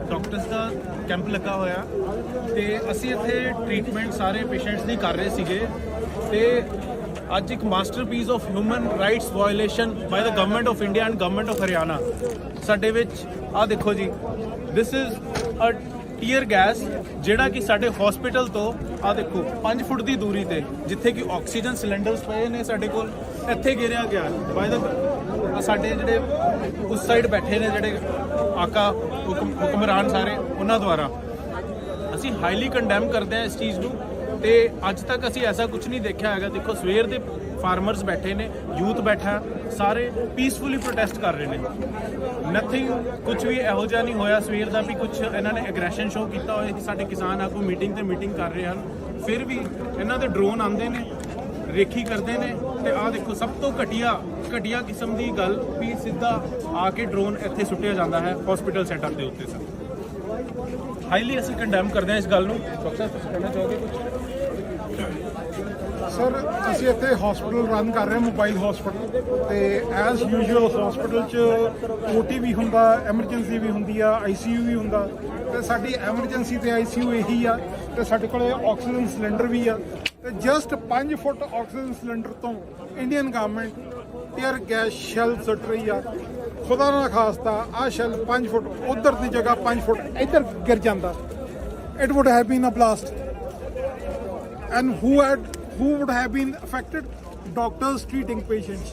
Doctors ਦਾ camp ਲੱਗਾ ਹੋਇਆ ਤੇ ਅਸੀਂ ਇੱਥੇ ਟ੍ਰੀਟਮੈਂਟ ਸਾਰੇ ਪੇਸ਼ੈਂਟਸ ਦੀ ਕਰ ਰਹੇ ਸੀਗੇ ਤੇ ਅੱਜ ਇੱਕ masterpiece of human rights violation by the government of India and government of Haryana ਸਾਡੇ ਵਿੱਚ, ਆਹ ਦੇਖੋ ਜੀ this is a tear gas ਜਿਹੜਾ ਕਿ ਸਾਡੇ ਹਸਪੀਟਲ ਤੋਂ, ਆਹ ਦੇਖੋ 5 ਫੁੱਟ ਦੀ ਦੂਰੀ ਤੇ, ਜਿੱਥੇ ਕਿ ਆਕਸੀਜਨ ਸਿਲੰਡਰਸ ਪਏ ਨੇ ਸਾਡੇ ਕੋਲ, ਇੱਥੇ ਗਿਰਿਆ ਗਿਆ ਬਾਈ ਦਾ ਸਾਡੇ ਜਿਹੜੇ ਉਸ ਸਾਈਡ ਬੈਠੇ ਨੇ ਜਿਹੜੇ ਆਕਾ, ਹੁਕਮ, ਹੁਕਮਰਾਨ ਸਾਰੇ, ਉਹਨਾਂ ਦੁਆਰਾ। ਅਸੀਂ ਹਾਈਲੀ ਕੰਡੈਮ ਕਰਦੇ ਹਾਂ ਇਸ ਚੀਜ਼ ਨੂੰ ਤੇ ਅੱਜ ਤੱਕ ਅਸੀਂ ਐਸਾ ਕੁਝ ਨਹੀਂ ਦੇਖਿਆ ਹੈਗਾ। ਦੇਖੋ, ਸਵੇਰ ਦੇ ਫਾਰਮਰਸ ਬੈਠੇ ਨੇ ਯੂਥ ਬੈਠਾ, ਸਾਰੇ ਪੀਸਫੁਲੀ ਪ੍ਰੋਟੈਸਟ ਕਰ ਰਹੇ ਨੇ। ਨਥਿੰਗ ਕੁਝ ਵੀ ਇਹੋ ਜਿਹਾ ਨਹੀਂ ਹੋਇਆ ਸਵੇਰ ਦਾ ਵੀ ਕੁਝ ਇਹਨਾਂ ਨੇ ਐਗਰੈਸ਼ਨ ਸ਼ੋ ਕੀਤਾ ਹੋਇਆ ਕਿ ਸਾਡੇ ਕਿਸਾਨ ਆਗੂ ਮੀਟਿੰਗ ਤੇ ਮੀਟਿੰਗ ਕਰ ਰਹੇ ਹਨ। ਫਿਰ ਵੀ ਇਹਨਾਂ ਦੇ ਡਰੋਨ ਆਉਂਦੇ ਨੇ ਰੇਖੀ ਕਰਦੇ ਨੇ ਤੇ ਆਹ ਦੇਖੋ, ਸਭ ਤੋਂ ਘਟੀਆ ਘਟੀਆ ਕਿਸਮ ਦੀ ਗੱਲ ਵੀ ਸਿੱਧਾ ਆ ਕੇ ਡਰੋਨ ਇੱਥੇ ਸੁੱਟਿਆ ਜਾਂਦਾ ਹੈ ਹਸਪੀਟਲ ਸੈਟਅਪ ਦੇ ਉੱਤੇ ਸਰ। ਹਾਈਲੀ ਅਸੀਂ ਕੰਡੈਮ ਕਰਦੇ ਹਾਂ ਇਸ ਗੱਲ ਨੂੰ। ਡਾਕਟਰ ਤੁਸੀਂ ਕਹਿਣਾ ਚਾਹੋਗੇ ਕੁਝ ਸਰ, ਅਸੀਂ ਇੱਥੇ ਹਸਪੀਟਲ ਰਨ ਕਰ ਰਹੇ ਹਾਂ ਮੋਬਾਈਲ ਹਸਪੀਟਲ ਤੇ ਐਸ ਯੂਜੂਅਲ ਹਸਪੀਟਲ 'ਚ ਓਟੀ ਵੀ ਹੁੰਦਾ ਐਮਰਜੈਂਸੀ ਵੀ ਹੁੰਦੀ ਆ ਆਈਸੀਯੂ ਵੀ ਹੁੰਦਾ। ਤੇ ਸਾਡੀ ਐਮਰਜੈਂਸੀ ਤੇ ਆਈਸੀਯੂ ਇਹੀ ਆ, ਤੇ ਸਾਡੇ ਕੋਲੇ ਆਕਸੀਜਨ ਸਿਲੰਡਰ ਵੀ ਆ। ਤੇ ਜਸਟ 5 ਫੁੱਟ ਆਕਸੀਜਨ ਸਿਲੰਡਰ ਤੋਂ Indian government tear gas shell ਸੁੱਟ ਰਹੀ ਆ। ਖੁਦਾ ਨਾ ਖਾਸਤਾ ਆ ਸ਼ੈਲ 5 ਫੁੱਟ, ਉਧਰ ਦੀ ਜਗ੍ਹਾ 5 ਫੁੱਟ, ਇੱਧਰ ਗਿਰ ਜਾਂਦਾ। It would have been a blast and who had who would have been affected? Doctors treating patients